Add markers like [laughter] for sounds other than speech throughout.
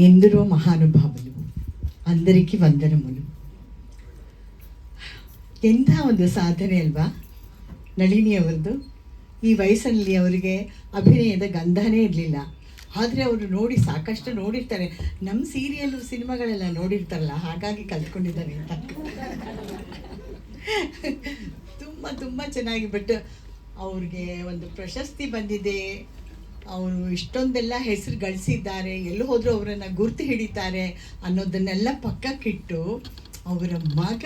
ఎందరో మహానుభావులు అందరికీ వందనములు ಎಂಥ ಒಂದು ಸಾಧನೆ ಅಲ್ವಾ ನಳಿನಿ ಅವರದು ಈ ವಯಸ್ಸಲ್ಲಿ ಅವರಿಗೆ ಅಭಿನಯದ ಗಂಧನೇ ಇರಲಿಲ್ಲ ಆದರೆ ಅವರು ನೋಡಿ ಸಾಕಷ್ಟು ನೋಡಿರ್ತಾರೆ ನಮ್ಮ ಸೀರಿಯಲ್ಲು ಸಿನಿಮಾಗಳೆಲ್ಲ ನೋಡಿರ್ತಾರಲ್ಲ ಹಾಗಾಗಿ ಕಲ್ತ್ಕೊಂಡಿದ್ದಾರೆ ಅಂತ ತುಂಬ ತುಂಬ ಚೆನ್ನಾಗಿ ಬಟ್ ಅವ್ರಿಗೆ ಒಂದು ಪ್ರಶಸ್ತಿ ಬಂದಿದೆ ಅವರು ಇಷ್ಟೊಂದೆಲ್ಲ ಹೆಸರು ಗಳಿಸಿದ್ದಾರೆ, ಎಲ್ಲಿ ಹೋದರೂ ಅವರನ್ನು ಗುರ್ತು ಹಿಡಿತಾರೆ ಅನ್ನೋದನ್ನೆಲ್ಲ ಪಕ್ಕಕ್ಕಿಟ್ಟು ಅವರ ಮಗ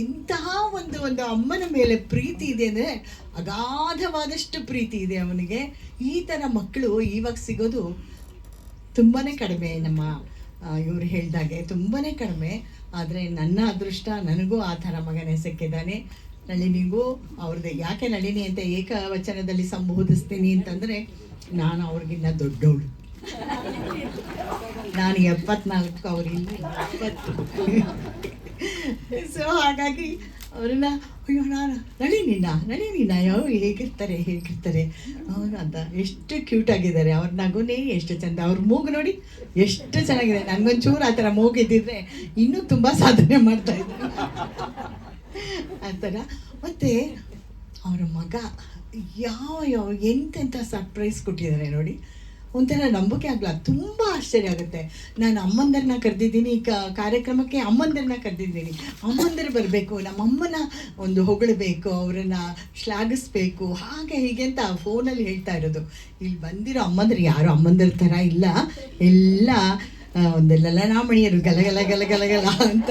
ಎಂತಹ ಒಂದು ಒಂದು ಅಮ್ಮನ ಮೇಲೆ ಪ್ರೀತಿ ಇದೆ ಅಂದರೆ ಅಗಾಧವಾದಷ್ಟು ಪ್ರೀತಿ ಇದೆ ಅವನಿಗೆ. ಈ ಥರ ಮಕ್ಕಳು ಇವಾಗ ಸಿಗೋದು ತುಂಬಾ ಕಡಿಮೆ ನಮ್ಮ ಇವರು ಹೇಳಿದಾಗೆ ತುಂಬಾ ಕಡಿಮೆ. ಆದರೆ ನನ್ನ ಅದೃಷ್ಟ, ನನಗೂ ಆ ಥರ ಮಗನೇ ಸಿಕ್ಕಿದ್ದಾನೆ ನಳಿನಿಗೂ ಅವ್ರದ್ದು, ಯಾಕೆ ನಳಿನಿ ಅಂತ ಏಕವಚನದಲ್ಲಿ ಸಂಬೋಧಿಸ್ತೀನಿ ಅಂತಂದರೆ ನಾನು ಅವ್ರಿಗಿನ್ನ ದೊಡ್ಡವಳು. ನಾನು ಎಪ್ಪತ್ನಾಲ್ಕು, ಅವ್ರಿಗಿನ್ನ ಎಪ್ಪತ್ತು ಸೊ ಹಾಗಾಗಿ ಅವರೆಲ್ಲ, ಅಯ್ಯೋ, ನಾನು ನಳಿನಿನ ನಳಿನಿನ ಯಾವ ಹೇಗಿರ್ತಾರೆ ಹೇಗಿರ್ತಾರೆ? ಅವನು ಅಂತ, ಎಷ್ಟು ಕ್ಯೂಟ್ ಆಗಿದ್ದಾರೆ. ಅವ್ರ ನಗುನೇ ಎಷ್ಟು ಚೆಂದ. ಅವ್ರ ಮೂಗು ನೋಡಿ ಎಷ್ಟು ಚೆನ್ನಾಗಿದೆ. ನನಗೊಂಚೂರು ಆ ಥರ ಮೂಗಿದ್ದಿದ್ರೆ ಇನ್ನೂ ತುಂಬ ಸಾಧನೆ ಮಾಡ್ತಾ ಇದ್ರು ಆ ಥರ. ಮತ್ತು, ಅವರ ಮಗ ಯಾವ ಯಾವ ಎಂತೆಂಥ ಸರ್ಪ್ರೈಸ್ ಕೊಟ್ಟಿದ್ದಾರೆ ನೋಡಿ. ಒಂಥರ ನಂಬಿಕೆ ಆಗಲ್ಲ ತುಂಬ ಆಶ್ಚರ್ಯ ಆಗುತ್ತೆ. ನಾನು ಅಮ್ಮಂದರನ್ನ ಕರೆದಿದ್ದೀನಿ ಈ ಕಾರ್ಯಕ್ರಮಕ್ಕೆ ಅಮ್ಮಂದರನ್ನ ಕರೆದಿದ್ದೀನಿ. ಅಮ್ಮಂದರು ಬರಬೇಕು, ನಮ್ಮಮ್ಮನ ಒಂದು ಹೊಗಳಬೇಕು, ಅವರನ್ನು ಶ್ಲಾಘಿಸ್ಬೇಕು. ಹಾಗೆ ಹೀಗೆ ಅಂತ ಫೋನಲ್ಲಿ ಹೇಳ್ತಾ ಇರೋದು. ಇಲ್ಲಿ ಬಂದಿರೋ ಅಮ್ಮಂದರು ಯಾರು? ಅಮ್ಮಂದರ ಥರ ಇಲ್ಲ. ಎಲ್ಲ ಒಂದು ಲಲನಾಮಣಿಯರು ಗಲಗಲ ಗಲಗಲಗಲ ಅಂತ.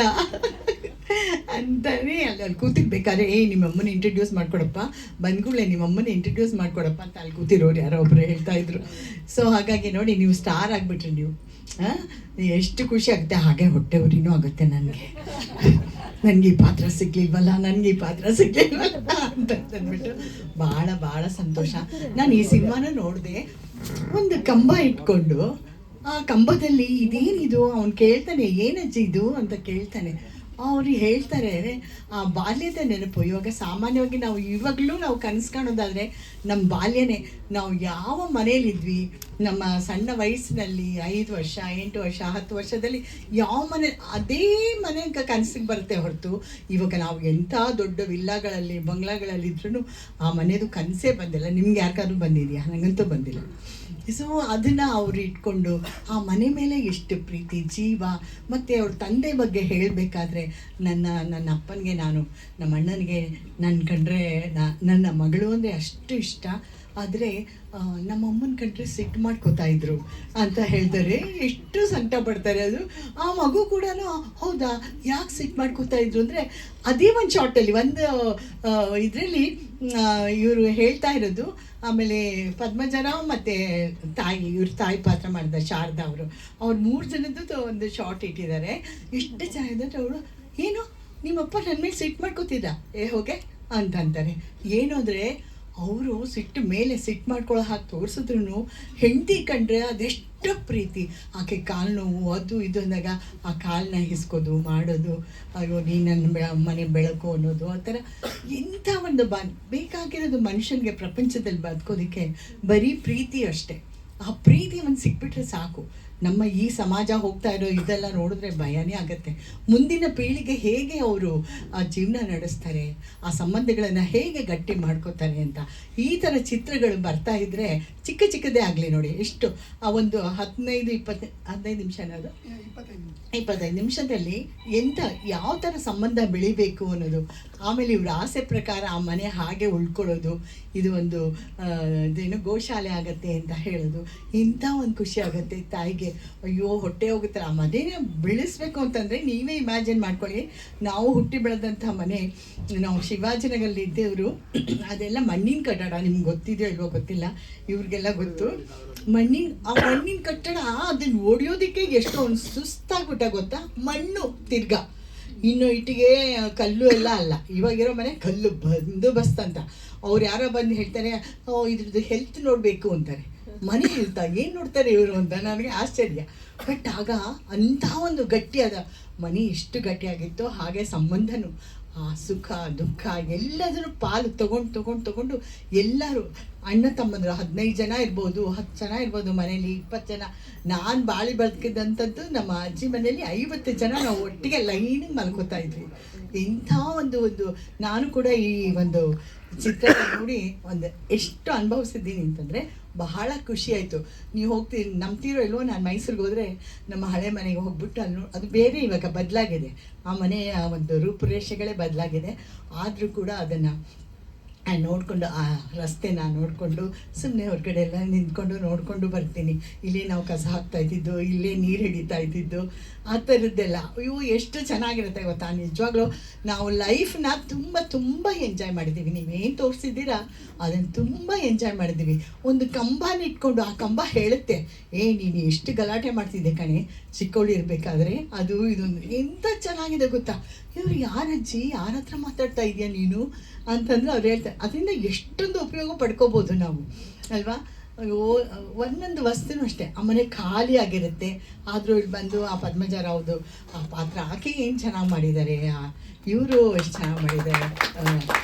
ಅಂತಾನೆ ಅಲ್ಲಿ ಅಲ್ಲಿ ಕೂತಿರ್ಬೇಕಾದ್ರೆ ಏ, ನಿಮ್ಮ ಅಮ್ಮನ ಇಂಟ್ರಡ್ಯೂಸ್ ಮಾಡ್ಕೊಡಪ್ಪ. ಬಂದ್ಗಳೇ ನಿಮ್ಮ ಅಮ್ಮನ ಇಂಟ್ರಡ್ಯೂಸ್ ಮಾಡ್ಕೊಡಪ್ಪ ಅಂತ ಅಲ್ಲಿ ಕೂತಿರೋರು ಯಾರೋ ಒಬ್ರು ಹೇಳ್ತಾ ಇದ್ರು. ಸೊ ಹಾಗಾಗಿ ನೋಡಿ, ನೀವು ಸ್ಟಾರ್ ಆಗಿಬಿಟ್ರಿ ನೀವು? ಎಷ್ಟು ಖುಷಿ ಆಗುತ್ತೆ. ಹಾಗೆ ಹೊಟ್ಟೆ ಉರಿನೂ ಆಗುತ್ತೆ ನನಗೆ. ನನಗೆ ಈ ಪಾತ್ರ ಸಿಗ್ಲಿಲ್ವಲ್ಲ, ನನಗೆ ಈ ಪಾತ್ರ ಸಿಗ್ಲಿಲ್ವಲ್ಲ ಅಂತ ಅಂದ್ಬಿಟ್ಟು ಭಾಳ ಭಾಳ ಸಂತೋಷ. ನಾನು ಈ ಸಿನಿಮಾನ ನೋಡಿದೆ, ಒಂದು ಕಂಬ ಇಟ್ಕೊಂಡು, ಆ ಕಂಬದಲ್ಲಿ ಇದೇನಿದು? ಅವ್ನು ಕೇಳ್ತಾನೆ, ಏನಜ್ಜಿ ಇದು? ಅಂತ ಕೇಳ್ತಾನೆ. ಅವ್ರು ಹೇಳ್ತಾರೆ ಆ, ಬಾಲ್ಯದ ನೆನಪು. ಇವಾಗ ಸಾಮಾನ್ಯವಾಗಿ ನಾವು ಇವಾಗಲೂ ನಾವು ಕನಸು ಕಾಣೋದಾದರೆ ನಮ್ಮ ಬಾಲ್ಯನೇ. ನಾವು ಯಾವ ಮನೇಲಿದ್ವಿ ನಮ್ಮ ಸಣ್ಣ ವಯಸ್ಸಿನಲ್ಲಿ, ಐದು ವರ್ಷ, ಎಂಟು ವರ್ಷ, ಹತ್ತು ವರ್ಷದಲ್ಲಿ ಯಾವ ಮನೆ, ಅದೇ ಮನೆ ಕನಸಿಗೆ ಬರುತ್ತೆ ಹೊರತು, ಇವಾಗ ನಾವು ಎಂಥ ದೊಡ್ಡ ವಿಲ್ಲಾಗಳಲ್ಲಿ ಬಂಗ್ಲಾಗಳಲ್ಲಿ ಇದ್ರೂ ಆ ಮನೆಯದು ಕನಸೇ ಬಂದಿಲ್ಲ. ನಿಮ್ಗೆ ಯಾರಿಗಾದ್ರೂ ಬಂದಿದೆಯಾ? ನನಗಂತೂ ಬಂದಿಲ್ಲ. ಸೊ ಅದನ್ನು ಅವ್ರು ಇಟ್ಕೊಂಡು, ಆ ಮನೆ ಮೇಲೆ ಎಷ್ಟು ಪ್ರೀತಿ, ಜೀವ, ಮತ್ತು ಅವ್ರ ತಂದೆ ಬಗ್ಗೆ ಹೇಳಬೇಕಾದ್ರೆ ನನ್ನ ನನ್ನ ಅಪ್ಪನಿಗೆ ನಾನು, ನಮ್ಮ ಅಣ್ಣನಿಗೆ ನನ್ನ ಕಂಡ್ರೆ ನನ್ನ ಮಗಳು ಅಂದರೆ ಅಷ್ಟು ಇಷ್ಟ. ಆದರೆ ನಮ್ಮ ಅಮ್ಮನ ಕಂಡ್ರೆ ಸಿಟ್ಟು ಮಾಡ್ಕೋತಾ ಇದ್ರು ಅಂತ ಹೇಳ್ತಾರೆ. ಎಷ್ಟು ಸಂಕಟ ಪಡ್ತಾರೆ ಅದು. ಆ ಮಗು ಕೂಡ ಹೌದಾ, ಯಾಕೆ ಸಿಟ್ಟು ಮಾಡ್ಕೋತಾ ಇದ್ರು ಅಂದರೆ, ಅದೇ ಒಂದು ಶಾರ್ಟಲ್ಲಿ ಒಂದು ಇದರಲ್ಲಿ ಇವರು ಹೇಳ್ತಾ ಇರೋದು, ಆಮೇಲೆ ಪದ್ಮಜರಾವ್ ಮತ್ತು ತಾಯಿ, ಇವ್ರ ತಾಯಿ ಪಾತ್ರ ಮಾಡಿದ ಶಾರದಾ ಅವರು. ಅವ್ರು ಮೂರು ಜನದ್ದು ಒಂದು ಶಾರ್ಟ್ ಇಟ್ಟಿದ್ದಾರೆ. ಎಷ್ಟು ಚೆನ್ನಾಗಿದೆ ಅವರು, ಏನು, ನಿಮ್ಮಪ್ಪ ನನ್ನ ಮೇಲೆ ಸಿಟ್ಟು ಮಾಡ್ಕೋತಿದ್ದ? ಏ, ಹೋಗೆ ಅಂತಂತಾರೆ ಏನು ಅಂದರೆ ಅವರು ಸಿಟ್ಟು ಮೇಲೆ ಸಿಟ್ಟು ಮಾಡ್ಕೊಳ್ಳೋ ಹಾಗೆ ತೋರಿಸಿದ್ರು ಹೆಂಡತಿ ಕಂಡ್ರೆ ಅದೆಷ್ಟು ಪ್ರೀತಿ. ಆಕೆ ಕಾಲು ನೋವು, ಅದು ಇದು ಅಂದಾಗ ಆ ಕಾಲನ್ನ ಹಿಸ್ಕೋದು, ಮಾಡೋದು, ಅಯ್ಯೋ, ನೀ ನನ್ನ ಮನೆ ಬೆಳಕು ಅನ್ನೋದು, ಆ ಥರ ಇಂಥ ಒಂದು ಬಾ ಬೇಕಾಗಿರೋದು ಮನುಷ್ಯನಿಗೆ ಪ್ರಪಂಚದಲ್ಲಿ ಬದುಕೋದಕ್ಕೆ ಬರೀ ಪ್ರೀತಿ ಅಷ್ಟೇ. ಆ ಪ್ರೀತಿ ಒಂದು ಸಿಕ್ಬಿಟ್ರೆ ಸಾಕು. ನಮ್ಮ ಈ ಸಮಾಜ ಹೋಗ್ತಾ ಇರೋ ಇದೆಲ್ಲ ನೋಡಿದ್ರೆ ಭಯನೇ ಆಗುತ್ತೆ. ಮುಂದಿನ ಪೀಳಿಗೆ ಹೇಗೆ ಅವರು ಆ ಜೀವನ ನಡೆಸ್ತಾರೆ ಆ ಸಂಬಂಧಗಳನ್ನು ಹೇಗೆ ಗಟ್ಟಿ ಮಾಡ್ಕೋತಾರೆ ಅಂತ. ಈ ಥರ ಚಿತ್ರಗಳು ಬರ್ತಾ ಇದ್ದರೆ ಚಿಕ್ಕ ಚಿಕ್ಕದೇ ಆಗಲಿ ನೋಡಿ. ಎಷ್ಟು ಆ ಒಂದು ಹದಿನೈದು ಇಪ್ಪತ್ತು ಹದಿನೈದು ನಿಮಿಷ ಅನ್ನೋದು ಇಪ್ಪತ್ತೈದು ನಿಮಿಷದಲ್ಲಿ ಎಂಥ ಯಾವ ಥರ ಸಂಬಂಧ ಬೆಳಿಬೇಕು ಅನ್ನೋದು. ಆಮೇಲೆ ಇವ್ರ ಆಸೆ ಪ್ರಕಾರ ಆ ಮನೆ ಹಾಗೆ ಉಳ್ಕೊಳ್ಳೋದು, ಇದು ಒಂದು ಇದೇನು ಗೋಶಾಲೆ ಆಗತ್ತೆ ಅಂತ ಹೇಳೋದು, ಇಂಥ ಒಂದು ಖುಷಿ ಆಗುತ್ತೆ ತಾಯಿಗೆ. ಅಯ್ಯೋ, ಹೊಟ್ಟೆ ಹೋಗುತ್ತಾರೆ ಆ ಮನೆನ ಬೆಳೆಸ್ಬೇಕು ಅಂತಂದರೆ ನೀವೇ ಇಮ್ಯಾಜಿನ್ ಮಾಡ್ಕೊಳ್ಳಿ. ನಾವು ಹುಟ್ಟಿ ಬೆಳೆದಂಥ ಮನೆ, ನಾವು ಶಿವಾಜಿನಗರಲ್ಲಿ ಇದ್ದೇವರು, ಅದೆಲ್ಲ ಮಣ್ಣಿನ ಕಟ್ಟಡ, ನಿಮ್ಗೆ ಗೊತ್ತಿದೆಯೋ ಇಲ್ವೋ ಗೊತ್ತಿಲ್ಲ, ಇವ್ರಿಗೆಲ್ಲ ಗೊತ್ತು. ಮಣ್ಣಿನ, ಆ ಮಣ್ಣಿನ ಕಟ್ಟಡ, ಅದನ್ನ ಓಡಿಯೋದಕ್ಕೆ ಎಷ್ಟೊಂದು ಸುಸ್ತಾಗ್ಬಿಟ್ಟ ಗೊತ್ತಾ? ಮಣ್ಣು, ತಿರ್ಗಾ. ಇನ್ನು ಇಟ್ಟಿಗೆ ಕಲ್ಲು ಎಲ್ಲ ಅಲ್ಲ. ಇವಾಗಿರೋ ಮನೆ ಕಲ್ಲು ಬಂದು ಅಂತ. ಅವ್ರು ಯಾರೋ ಬಂದು ಹೇಳ್ತಾರೆ ಇದ್ರದ್ದು ಹೆಲ್ತ್ ನೋಡಬೇಕು ಅಂತಾರೆ. ಮನೆ ಹೆಲ್ತ ಏನು ನೋಡ್ತಾರೆ ಇವರು ಅಂತ? ನನಗೆ ಆಶ್ಚರ್ಯ. ಬಟ್ ಆಗ ಅಂಥ ಒಂದು ಗಟ್ಟಿಯಾದ ಮನೆ ಎಷ್ಟು ಗಟ್ಟಿಯಾಗಿತ್ತೋ ಹಾಗೆ ಸಂಬಂಧನೂ. ಆ ಸುಖ, ದುಃಖ ಎಲ್ಲದನ್ನು ಪಾಲು ತಗೊಂಡು ತಗೊಂಡು ತಗೊಂಡು ಎಲ್ಲರೂ ಅಣ್ಣ ತಮ್ಮಂದ್ರು ಹದಿನೈದು ಜನ ಇರ್ಬೋದು, ಹತ್ತು ಜನ ಇರ್ಬೋದು ಮನೇಲಿ, ಇಪ್ಪತ್ತು ಜನ. ನಾನು ಬಾಳಿ ಬದುಕಿದಂಥದ್ದು ನಮ್ಮ ಅಜ್ಜಿ ಮನೇಲಿ ಐವತ್ತು ಜನ ನಾವು ಒಟ್ಟಿಗೆ ಲೈನಿಗೆ ಮಲ್ಕೋತಾ ಇದ್ವಿ. ಇಂಥ ಒಂದು ಒಂದು ನಾನು ಕೂಡ ಈ ಒಂದು ಚಿತ್ರ ನೋಡಿ ಒಂದು ಎಷ್ಟು ಅನುಭವಿಸಿದ್ದೀನಿ ಅಂತಂದರೆ ಬಹಳ ಖುಷಿ ಆಯಿತು. ನೀವು ಹೋಗ್ತೀರಿ ನಂಬ್ತೀರೋ ಇಲ್ವೋ ನಾನು ಮೈಸೂರಿಗೆ ಹೋದರೆ ನಮ್ಮ ಹಳೆ ಮನೆಗೆ ಹೋಗ್ಬಿಟ್ಟು ಅಲ್ಲಿ ಅದು ಬೇರೆ ಇವಾಗ ಬದಲಾಗಿದೆ. ಆ ಮನೆಯ ಒಂದು ರೂಪುರೇಷೆಗಳೇ ಬದಲಾಗಿದೆ. ಆದರೂ ಕೂಡ ಅದನ್ನು ನೋಡಿಕೊಂಡು, ಆ, ರಸ್ತೆನ ನೋಡಿಕೊಂಡು ಸುಮ್ಮನೆ ಹೊರಗಡೆ ಎಲ್ಲ ನಿಂತ್ಕೊಂಡು ನೋಡಿಕೊಂಡು ಬರ್ತೀನಿ. ಇಲ್ಲೇ ನಾವು ಕಸ ಹಾಕ್ತಾ ಇದ್ದಿದ್ದು, ಇಲ್ಲೇ ನೀರು ಹಿಡಿತಾ ಇದ್ದಿದ್ದು, ಆ ಥರದ್ದೆಲ್ಲ. ಇವು ಎಷ್ಟು ಚೆನ್ನಾಗಿರುತ್ತೆ ಗೊತ್ತಾ? ನಿಜವಾಗ್ಲೂ ನಾವು ಲೈಫ್ನ ತುಂಬ ತುಂಬ ಎಂಜಾಯ್ ಮಾಡಿದ್ದೀವಿ. ನೀವೇನು ತೋರಿಸಿದ್ದೀರಾ? ಅದನ್ನು ತುಂಬ ಎಂಜಾಯ್ ಮಾಡಿದ್ದೀವಿ. ಒಂದು ಕಂಬನ ಇಟ್ಕೊಂಡು ಆ ಕಂಬ ಹೇಳುತ್ತೆ, ಏ, ನೀನು ಎಷ್ಟು ಗಲಾಟೆ ಮಾಡ್ತಿದ್ದೆ ಕಣೆ. ಚಿಕ್ಕವಳು ಇರಬೇಕಾದ್ರೆ ಅದು ಇದೊಂದು. ಎಂಥ ಚೆನ್ನಾಗಿದೆ ಗೊತ್ತಾ? ಇವರು ಯಾರಜ್ಜಿ ಯಾರ ಹತ್ರ ಮಾತಾಡ್ತಾ ಇದೆಯಾ ನೀನು? ಅಂತಂದ್ರೆ ಅವ್ರು ಹೇಳ್ತಾರೆ. ಅದರಿಂದ ಎಷ್ಟೊಂದು ಉಪಯೋಗ ಪಡ್ಕೋಬೋದು ನಾವು, ಅಲ್ವಾ? ಒಂದೊಂದು ವಸ್ತುನೂ ಅಷ್ಟೇ. ಆ ಮನೆ ಖಾಲಿ ಆಗಿರುತ್ತೆ. ಆದರೂ ಇಲ್ಲಿ ಬಂದು ಆ ಪದ್ಮಜರಾವ್ದು ಆ ಪಾತ್ರ ಆಕೆ ಏನು ಚೆನ್ನಾಗಿ ಮಾಡಿದ್ದಾರೆ ಇವರು ಎಷ್ಟು ಚೆನ್ನಾಗಿ ಮಾಡಿದ್ದಾರೆ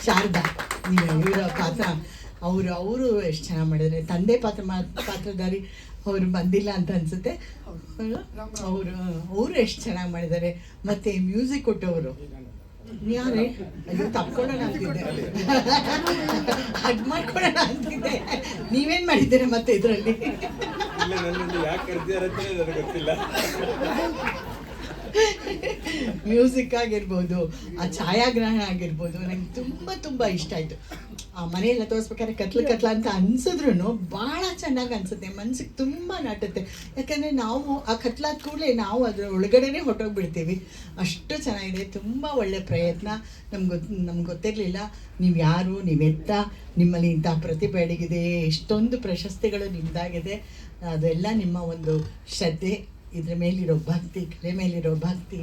ಶಾರದಾ ಇವರ ಪಾತ್ರ, ಅವರು ಅವರು ಎಷ್ಟು ಚೆನ್ನಾಗಿ ಮಾಡಿದ್ದಾರೆ ತಂದೆ ಪಾತ್ರ ಮಾ, ಪಾತ್ರಧಾರಿ ಅವರು ಬಂದಿಲ್ಲ ಅಂತ ಅನ್ಸುತ್ತೆ. ಅವರು ಅವರು ಎಷ್ಟು ಚೆನ್ನಾಗಿ ಮಾಡಿದ್ದಾರೆ. ಮತ್ತೆ ಮ್ಯೂಸಿಕ್ ಕೊಟ್ಟವರು. ಯಾರೇ? ಅಯ್ಯೋ ತಪ್ಕೊಳ್ಳೋಣ ಅಂತಿದ್ದೆ. ಹಗ್ ಮಾಡ್ಕೊಳ್ಳೋಣ ಅಂತಿದ್ದೆ. ನೀವೇನ್ ಮಾಡಿದ್ದೀರಾ ಮತ್ತೆ ಇದರಲ್ಲಿ? ಇಲ್ಲ ನನ್ನನ್ನು ಯಾಕೆ ಕರೆದಿದ್ದಾರೆ ಅಂತ ನನಗೆ ಗೊತ್ತಿಲ್ಲ. ಮ್ಯೂಸಿಕ್ ಆಗಿರ್ಬೋದು ಆ ಛಾಯಾಗ್ರಹಣ ಆಗಿರ್ಬೋದು ನಂಗೆ ತುಂಬ ತುಂಬ ಇಷ್ಟ ಆಯಿತು. ಆ ಮನೆಯೆಲ್ಲ ತೋರಿಸ್ಬೇಕಾದ್ರೆ ಕತ್ಲು ಕತ್ಲ ಅಂತ ಅನ್ಸಿದ್ರು ಭಾಳ ಚೆನ್ನಾಗಿ ಅನ್ಸುತ್ತೆ. ಮನ್ಸಿಗೆ ತುಂಬ ನಾಟುತ್ತೆ. ಯಾಕಂದರೆ ನಾವು ಆ ಕತ್ಲಾದ ಕೂಡಲೇ ನಾವು ಅದರ ಒಳಗಡೆನೇ ಹೊಟ್ಟೋಗ್ಬಿಡ್ತೀವಿ ಅಷ್ಟು ಚೆನ್ನಾಗಿದೆ. ತುಂಬ ಒಳ್ಳೆ ಪ್ರಯತ್ನ. ನಮ್ಗೆ ನಮ್ಗೆ ಗೊತ್ತಿರಲಿಲ್ಲ. ನೀವು ಯಾರು ನೀವೆತ್ತ ನಿಮ್ಮಲ್ಲಿ ಇಂಥ ಪ್ರತಿಭೆ ಅಡಗಿದೆ ಎಷ್ಟೊಂದು ಪ್ರಶಸ್ತಿಗಳು ನಿಮ್ಮದಾಗಿದೆ ಅದೆಲ್ಲ ನಿಮ್ಮ ಒಂದು ಶ್ರದ್ಧೆ ಇದ್ರ ಮೇಲಿರೋ ಭಕ್ತಿ ಕಲೆ ಮೇಲಿರೋ ಭಕ್ತಿ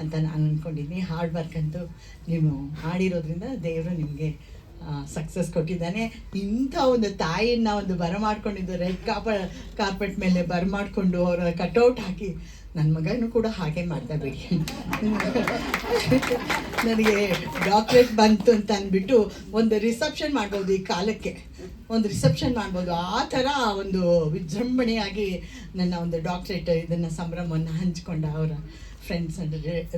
ಅಂತ ನಾನು ಅಂದ್ಕೊಂಡಿದ್ದೀನಿ ಹಾರ್ಡ್ ವರ್ಕ್ ಅಂತೂ ನೀವು ಹಾಡಿರೋದ್ರಿಂದ ದೇವರು ನಿಮಗೆ ಸಕ್ಸಸ್ ಕೊಟ್ಟಿದ್ದಾನೆ. ಇಂಥ ಒಂದು ತಾಯಿಯನ್ನ ಒಂದು ಬರಮಾಡ್ಕೊಂಡಿದ್ದು ರೆಡ್ ಕಾಪ ಕಾರ್ಪೆಟ್ ಮೇಲೆ ಬರಮಾಡ್ಕೊಂಡು ಅವರ ಕಟೌಟ್ ಹಾಕಿ ನನ್ನ ಮಗನೂ ಕೂಡ ಹಾಗೆ ಮಾಡ್ತಾ ಬಿಡಿ ನನಗೆ ಡಾಕ್ಟ್ರೇಟ್ ಬಂತು ಅಂತ ಅಂದ್ಬಿಟ್ಟು ಒಂದು ರಿಸೆಪ್ಷನ್ ಮಾಡ್ಬೋದು ಈ ಕಾಲಕ್ಕೆ. ಒಂದು ರಿಸೆಪ್ಷನ್ ಮಾಡ್ಬೋದು. ಆ ಥರ ಒಂದು ವಿಜೃಂಭಣೆಯಾಗಿ ನನ್ನ ಒಂದು ಡಾಕ್ಟ್ರೇಟ್ ಇದನ್ನು ಸಂಭ್ರಮವನ್ನು ಹಂಚ್ಕೊಂಡ ಅವರ ಫ್ರೆಂಡ್ಸ್ ಆ್ಯಂಡ್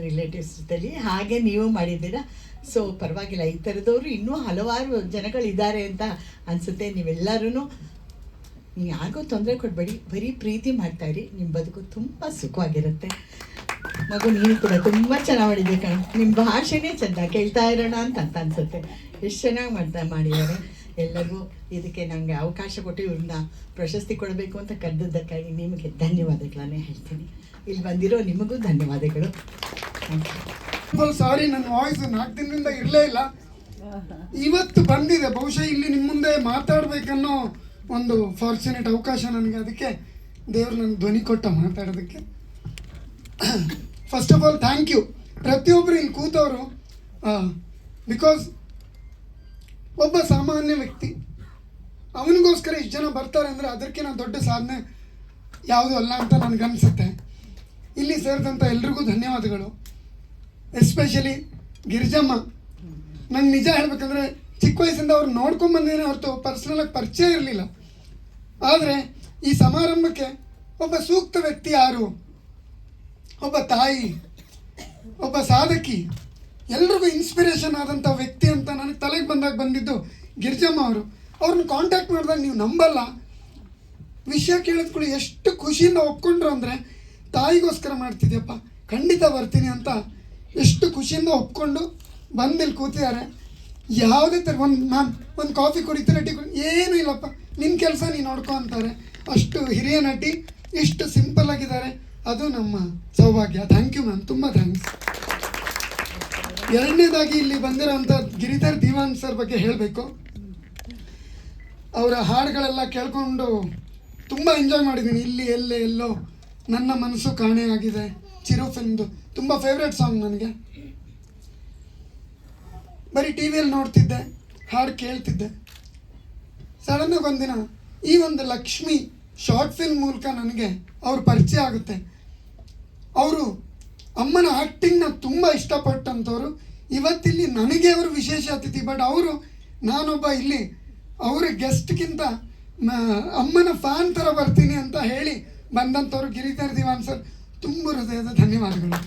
ರಿಲೇಟಿವ್ಸ್ ಜೊತೆಲಿ. ಹಾಗೆ ನೀವು ಮಾಡಿದ್ದೀರಾ. ಸೊ ಪರವಾಗಿಲ್ಲ. ಈ ಥರದವರು ಇನ್ನೂ ಹಲವಾರು ಜನಗಳಿದ್ದಾರೆ ಅಂತ ಅನಿಸುತ್ತೆ. ನೀವೆಲ್ಲರೂ ಯಾರಿಗೂ ತೊಂದರೆ ಕೊಡಬೇಡಿ, ಬರೀ ಪ್ರೀತಿ ಮಾಡ್ತಾಯಿರಿ ನಿಮ್ಮ ಬದುಕು ತುಂಬ ಸುಖವಾಗಿರುತ್ತೆ. ಮಗು, ನೀನು ಕೂಡ ತುಂಬ ಚೆನ್ನಾಗಿ ಮಾಡಿದೆ ಕಣ. ನಿಮ್ಮ ಭಾಷೆನೇ ಚೆಂದ ಕೇಳ್ತಾ ಇರೋಣ ಅಂತ ಅಂತ ಅನ್ಸುತ್ತೆ. ಎಷ್ಟು ಚೆನ್ನಾಗಿ ಮಾಡ್ತಾ ಮಾಡಿದ್ದಾರೆ. ಎಲ್ಲರಿಗೂ ಇದಕ್ಕೆ ನನಗೆ ಅವಕಾಶ ಕೊಟ್ಟು ಇವ್ರನ್ನ ಪ್ರಶಸ್ತಿ ಕೊಡಬೇಕು ಅಂತ ಕರೆದಿದ್ದಕ್ಕಾಗಿ ನಿಮಗೆ ಧನ್ಯವಾದಗಳನ್ನೇ ಹೇಳ್ತೀನಿ. ಇಲ್ಲಿ ಬಂದಿರೋ ನಿಮಗೂ ಧನ್ಯವಾದಗಳು. ಸಾರಿ ನನ್ನ ವಾಯ್ಸ್ ನಾಲ್ಕು ದಿನದಿಂದ ಇರಲೇ ಇಲ್ಲ. ಇವತ್ತು ಬಂದಿದೆ, ಬಹುಶಃ ಇಲ್ಲಿ ನಿಮ್ಮ ಮುಂದೆ ಮಾತಾಡಬೇಕನ್ನೋ ಒಂದು ಫಾರ್ಚುನೇಟ್ ಅವಕಾಶ ನನಗೆ. ಅದಕ್ಕೆ ದೇವರು ನನಗೆ ಧ್ವನಿ ಕೊಟ್ಟ ಮಾತಾಡೋದಕ್ಕೆ. First of all thank you ಪ್ರತಿಯೊಬ್ಬರು ಇಲ್ಲಿ ಕೂತವರು ಬಿಕಾಸ್ ಒಬ್ಬ ಸಾಮಾನ್ಯ ವ್ಯಕ್ತಿ, ಅವನಿಗೋಸ್ಕರ ಇಷ್ಟು ಜನ ಬರ್ತಾರೆ ಅಂದರೆ ಅದಕ್ಕಿಂತ ದೊಡ್ಡ ಸಾಧನೆ ಯಾವುದು ಅಲ್ಲ ಅಂತ ನನಗನ್ಸುತ್ತೆ ಇಲ್ಲಿ ಸೇರಿದಂಥ ಎಲ್ರಿಗೂ ಧನ್ಯವಾದಗಳು. ಎಸ್ಪೆಷಲಿ ಗಿರಿಜಮ್ಮ. ನಂಗೆ ನಿಜ ಹೇಳಬೇಕಂದ್ರೆ ಚಿಕ್ಕ ವಯಸ್ಸಿಂದ ಅವ್ರು ನೋಡ್ಕೊಂಡ್ ಬಂದಿದ್ದೀನಿ ಹೊರತು ಪರ್ಸ್ನಲಾಗಿ ಪರಿಚಯ ಇರಲಿಲ್ಲ. ಆದರೆ ಈ ಸಮಾರಂಭಕ್ಕೆ ಒಬ್ಬ ಸೂಕ್ತ ವ್ಯಕ್ತಿ ಯಾರು? ಒಬ್ಬ ತಾಯಿ, ಒಬ್ಬ ಸಾಧಕಿ, ಎಲ್ರಿಗೂ ಇನ್ಸ್ಪಿರೇಷನ್ ಆದಂಥ ವ್ಯಕ್ತಿ ಅಂತ ನನಗೆ ತಲೆಗೆ ಬಂದಾಗ ಬಂದಿದ್ದು ಗಿರಿಜಮ್ಮ ಅವರು. ಅವ್ರನ್ನ ಕಾಂಟ್ಯಾಕ್ಟ್ ಮಾಡಿದಾಗ ನೀವು ನಂಬಲ್ಲ. ವಿಷಯ ಕೇಳಿದ್ಕೊಳ್ಳಿ ಎಷ್ಟು ಖುಷಿಯಿಂದ ಒಪ್ಕೊಂಡ್ರು ಅಂದರೆ, ತಾಯಿಗೋಸ್ಕರ ಮಾಡ್ತಿದ್ಯಪ್ಪ, ಖಂಡಿತ ಬರ್ತೀನಿ ಅಂತ ಎಷ್ಟು ಖುಷಿಯಿಂದ ಒಪ್ಕೊಂಡು ಬಂದಿಲ್ಲಿ ಕೂತಿದ್ದಾರೆ. ಯಾವುದೇ ಥರ ಒಂದು ಮ್ಯಾಮ್ ಒಂದು ಕಾಫಿ ಕುಡಿತೀರ ಟೀ ಕುಡಿ, ಏನೂ ಇಲ್ಲಪ್ಪ. ನಿನ್ನ ಕೆಲಸ ನೀ ನೋಡ್ಕೊ ಅಂತಾರೆ. ಅಷ್ಟು ಹಿರಿಯ ನಟಿ, ಇಷ್ಟು ಸಿಂಪಲ್ ಆಗಿದ್ದಾರೆ. ಅದು ನಮ್ಮ ಸೌಭಾಗ್ಯ. ಥ್ಯಾಂಕ್ ಯು ಮ್ಯಾಮ್ ತುಂಬ ಥ್ಯಾಂಕ್ಸ್ ಎರಡನೇದಾಗಿ ಇಲ್ಲಿ ಬಂದಿರೋಂಥ ಗಿರಿಧರ್ ದಿವಾನ್ ಸರ್ ಬಗ್ಗೆ ಹೇಳಬೇಕು. ಅವರ ಹಾಡುಗಳೆಲ್ಲ ಕೇಳ್ಕೊಂಡು ತುಂಬ ಎಂಜಾಯ್ ಮಾಡಿದ್ದೀನಿ. ಇಲ್ಲಿ, ಎಲ್ಲೇ, ಎಲ್ಲೋ ನನ್ನ ಮನಸ್ಸು ಕಾಣೆ ಚಿರು ಫಿಲ್ಮ್ದು ತುಂಬ ಫೇವ್ರೆಟ್ ಸಾಂಗ್ ನನಗೆ. ಬರೀ ಟಿ ವಿಯಲ್ಲಿ ನೋಡ್ತಿದ್ದೆ, ಹಾಡು ಕೇಳ್ತಿದ್ದೆ. ಸಡನ್ನಾಗಿ ಒಂದಿನ ಈ ಒಂದು ಲಕ್ಷ್ಮಿ ಶಾರ್ಟ್ ಫಿಲ್ಮ್ ಮೂಲಕ ನನಗೆ ಅವ್ರ ಪರಿಚಯ ಆಗುತ್ತೆ. ಅವರು ಅಮ್ಮನ ಆ್ಯಕ್ಟಿಂಗ್ನ ತುಂಬ ಇಷ್ಟಪಟ್ಟಂಥವ್ರು ಇವತ್ತಿಲ್ಲಿ ನನಗೆ ಅವರು ವಿಶೇಷ ಅತಿಥಿ ಬಟ್ ಅವರು ನಾನೊಬ್ಬ ಇಲ್ಲಿ ಅವರ ಗೆಸ್ಟ್ಗಿಂತ ಅಮ್ಮನ ಫ್ಯಾನ್ ಥರ ಬರ್ತೀನಿ ಅಂತ ಹೇಳಿ ಬಂದಂಥವ್ರು ಗಿರಿಧರ್ ದಿವಾನ್ ಸರ್, ತುಂಬ ಹೃದಯದ ಧನ್ಯವಾದಗಳು.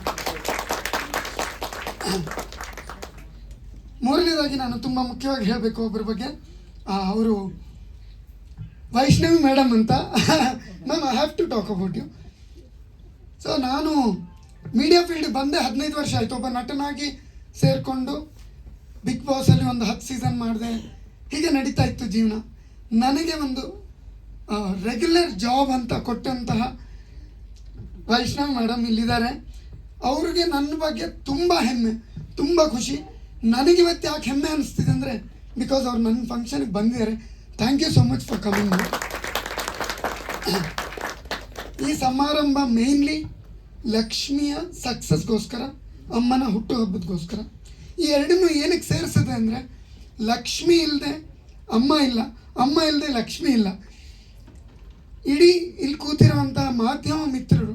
ಮೂರನೇದಾಗಿ ನಾನು ತುಂಬ ಮುಖ್ಯವಾಗಿ ಹೇಳಬೇಕು ಒಬ್ಬರ ಬಗ್ಗೆ. ಅವರು ವೈಷ್ಣವಿ ಮೇಡಮ್ ಅಂತ. Ma'am I have to talk about you so ನಾನು ಮೀಡಿಯಾ ಫೀಲ್ಡ್ ಬಂದೆ ಹದಿನೈದು ವರ್ಷ ಆಯಿತು. ಒಬ್ಬ ನಟನಾಗಿ ಸೇರಿಕೊಂಡು ಬಿಗ್ ಬಾಸಲ್ಲಿ ಒಂದು ಹತ್ತು ಸೀಸನ್ ಮಾಡಿದೆ. ಹೀಗೆ ನಡೀತಾ ಇತ್ತು ಜೀವನ. ನನಗೆ ಒಂದು ರೆಗ್ಯುಲರ್ ಜಾಬ್ ಅಂತ ಕೊಟ್ಟಂತಹ ವೈಷ್ಣವ್ ಮೇಡಮ್ ಇಲ್ಲಿದ್ದಾರೆ. ಅವ್ರಿಗೆ ನನ್ನ ಬಗ್ಗೆ ತುಂಬ ಹೆಮ್ಮೆ, ತುಂಬ ಖುಷಿ. ನನಗಿವತ್ತು ಯಾಕೆ ಹೆಮ್ಮೆ ಅನ್ನಿಸ್ತಿದೆ ಅಂದರೆ ಬಿಕಾಸ್ ಅವ್ರು ನನ್ನ ಫಂಕ್ಷನ್ಗೆ ಬಂದಿದ್ದಾರೆ. Thank you so much for coming ಈ ಸಮಾರಂಭ ಮೇನ್ಲಿ ಲಕ್ಷ್ಮಿಯ ಸಕ್ಸಸ್ಗೋಸ್ಕರ ಅಮ್ಮನ ಹುಟ್ಟುಹಬ್ಬದಗೋಸ್ಕರ. ಈ ಎರಡನ್ನೂ ಏನಕ್ಕೆ ಸೇರಿಸಿದೆ ಅಂದರೆ, ಲಕ್ಷ್ಮಿ ಇಲ್ಲದೆ ಅಮ್ಮ ಇಲ್ಲ, ಅಮ್ಮ ಇಲ್ಲದೆ ಲಕ್ಷ್ಮಿ ಇಲ್ಲ. ಇಡೀ ಇಲ್ಲಿ ಕೂತಿರುವಂಥ ಮಾಧ್ಯಮ ಮಿತ್ರರು